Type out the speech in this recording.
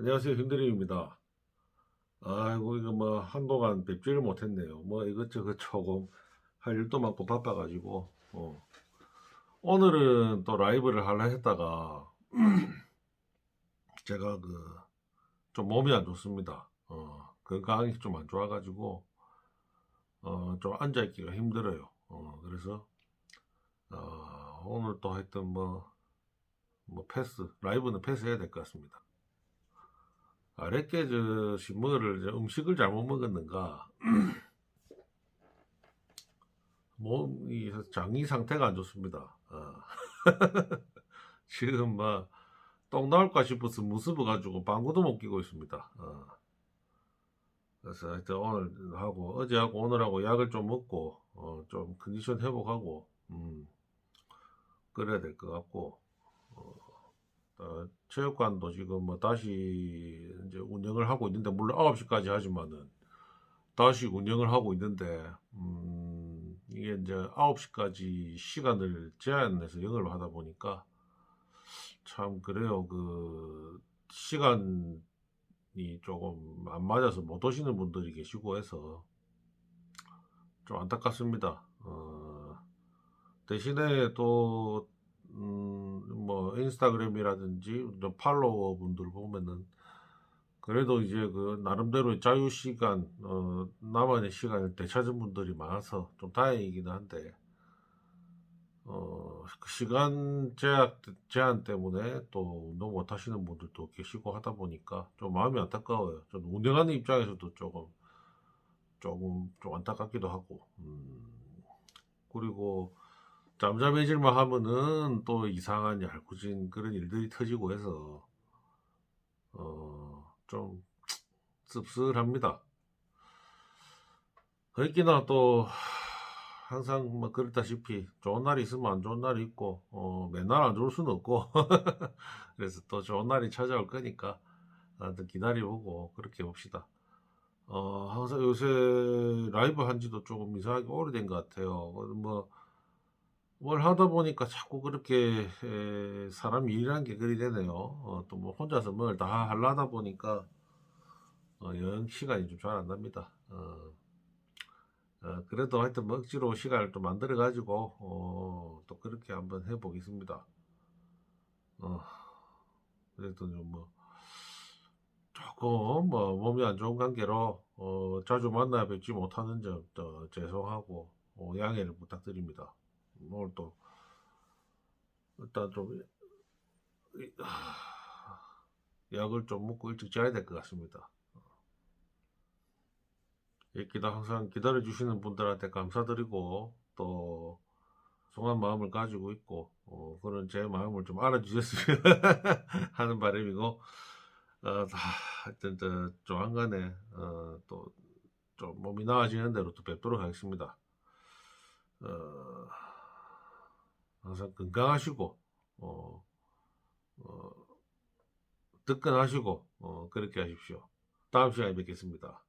안녕하세요 김대리입니다. 아이고 이거 뭐 한동안 뵙지를 못했네요. 뭐 이것저것 조금 할 일도 많고 바빠가지고 어. 오늘은 또 라이브를 하려 했다가 제가 그 좀 몸이 안 좋습니다. 어, 건강이 좀 안 좋아가지고 어, 좀 앉아있기가 힘들어요. 어, 그래서 어, 오늘 또 하여튼 뭐, 뭐 패스 라이브는 패스해야 될 것 같습니다. 아랫게 저저 음식을 잘못 먹었는가 몸이 장이 상태가 안 좋습니다. 어. 지금 막똥 나올까 싶어서 무습어 가지고 방구도 못 끼고 있습니다. 어. 그래서 하여튼 오늘 하고 어제하고 오늘하고 약을 좀 먹고 어, 좀 컨디션 회복하고 음, 그래야 될 것 같고 어, 어, 체육관도 지금 뭐 다시 운영을 하고 있는데 물론 9시까지 하지만은 다시 운영을 하고 있는데 음, 이게 이제 9시까지 시간을 제한해서 영업을 하다 보니까 참 그래요 그 시간이 조금 안 맞아서 못 오시는 분들이 계시고 해서 좀 안타깝습니다. 어, 대신에 또, 음, 뭐, 인스타그램이라든지, 또 팔로워 분들 보면은, 그래도 이제 그, 나름대로 자유 시간, 어, 나만의 시간을 되찾은 분들이 많아서 좀 다행이긴 한데, 어, 그 시간 제한, 제한 때문에 또 운동 못 하시는 분들도 계시고 하다 보니까 좀 마음이 안타까워요. 좀 운영하는 입장에서도 조금, 조금 좀 안타깝기도 하고, 음, 그리고 잠잠해질만 하면은 또 이상한 얄궂은 그런 일들이 터지고 해서, 어, 좀 씁쓸합니다. 그렇기나 또, 항상 뭐 그렇다시피 좋은 날이 있으면 안 좋은 날이 있고, 어, 맨날 안 좋을 수는 없고, 그래서 또 좋은 날이 찾아올 거니까, 나도 기다려보고 그렇게 봅시다. 어, 항상 요새 라이브 한 지도 조금 이상하게 오래된 것 같아요. 어, 뭐, 뭘 하다 보니까 자꾸 그렇게 에, 사람이 일이라는 게 그리 되네요. 어, 또뭐 혼자서 뭘 다 하려다 보니까 어, 영 시간이 좀 잘 안 납니다. 어, 어, 그래도 하여튼 뭐 억지로 시간을 또 만들어 가지고 어, 또 그렇게 한번 해보겠습니다. 어, 그래도 좀뭐 조금 뭐 몸이 안 좋은 관계로 어, 자주 만나 뵙지 못하는 점 또 죄송하고 어, 양해를 부탁드립니다. 오늘 또 일단 좀 약을 좀 먹고 일찍 자야 될 것 같습니다. 이렇게 다 항상 기다려 주시는 분들한테 감사드리고 또 송한 마음을 가지고 있고 어, 그런 제 마음을 좀 알아주셨으면 하는 바람이고 어, 다, 하여튼, 저, 조만간에, 어, 또, 좀 몸이 나아지는 대로 또 뵙도록 하겠습니다. 어, 항상 건강하시고, 어, 어, 득건하시고, 어, 그렇게 하십시오. 다음 시간에 뵙겠습니다.